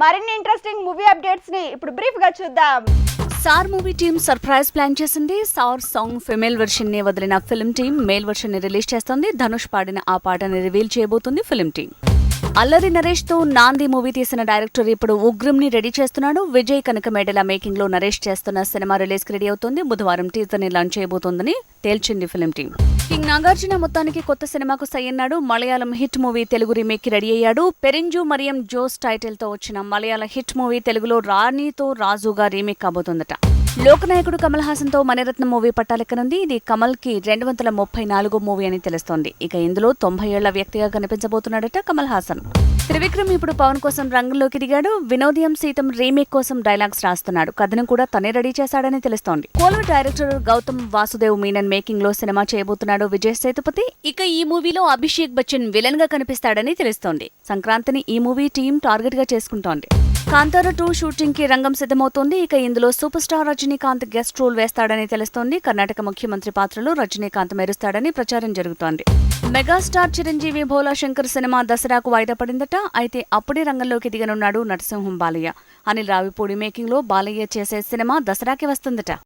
మరిన్ని interesting movie అప్డేట్స్ని ఇప్పుడు బ్రీఫ్గా చూద్దాం. Sir movie team surprise plan చేసింది. సార్ సాంగ్ ఫిమేల్ వెర్షన్ని వదిలిన ఫిల్మ్ టీం మేల్ వెర్షన్ని రిలీజ్ చేస్తుంది. ధనుష్ పాడిన ఆ పాటని రివీల్ చేయబోతుంది ఫిల్మ్ టీమ్ అల్లరి నరేష్తో నాంది మూవీ తీసిన డైరెక్టర్ ఇప్పుడు ఉగ్రం ని రెడీ చేస్తున్నాడు. విజయ్ కనకమేడల మేకింగ్లో నరేష్ చేస్తున్న సినిమా రిలీజ్కి రెడీ అవుతుంది. బుధవారం టీజర్ని లాంచ్ చేయబోతోందని తేల్చింది ఫిల్మ్ టీం. కింగ్ నాగార్జున మొత్తానికి కొత్త సినిమాకు సై అన్నాడు మలయాళం హిట్ మూవీ తెలుగు రీమేక్కి రెడీ అయ్యాడు. పెరింజు మరియం జోస్ టైటిల్తో వచ్చిన మలయాళ హిట్ మూవీ తెలుగులో రాణితో రాజుగా రీమేక్ కాబోతోందట. లోకనాయకుడు కమల్ హాసన్తో మణిరత్నం మూవీ పట్టాలెక్కనుంది ఇది కమల్కి రెండు వందల ముప్పై నాలుగో మూవీ అని తెలుస్తోంది. ఇక ఇందులో తొంభై ఏళ్ళ వ్యక్తిగా కనిపించబోతున్నాడట కమల్ హాసన్. త్రివిక్రమ్ ఇప్పుడు పవన్ కోసం రంగంలోకి దిగాడు. వినోదయం సీతం రీమేక్ కోసం డైలాగ్స్ రాస్తున్నాడు. కథను కూడా తనే రెడీ చేశాడని తెలుస్తోంది. కోలో డైరెక్టర్ గౌతమ్ వాసుదేవ్ మీనన్ మేకింగ్లో సినిమా చేయబోతున్నాడు విజయ్ సేతుపతి. ఇక ఈ మూవీలో అభిషేక్ బచ్చన్ విలన్గా కనిపిస్తాడని తెలుస్తోంది. సంక్రాంతిని ఈ మూవీ టీం టార్గెట్గా చేసుకుంటోంది. కాంతార టూ షూటింగ్కి రంగం సిద్ధమవుతోంది. ఇక ఇందులో super star Rajinikanth guest role వేస్తాడని తెలుస్తోంది. కర్ణాటక ముఖ్యమంత్రి పాత్రలో రజనీకాంత్ మెరుస్తాడని ప్రచారం జరుగుతోంది. మెగాస్టార్ చిరంజీవి భోలా శంకర్ సినిమా దసరాకు వాయిదా పడిందట. అయితే అప్పుడే రంగంలోకి దిగనున్నాడు నరసింహం బాలయ్య. అనిల్ రావిపూడి మేకింగ్లో బాలయ్య చేసే సినిమా దసరాకి వస్తుందట.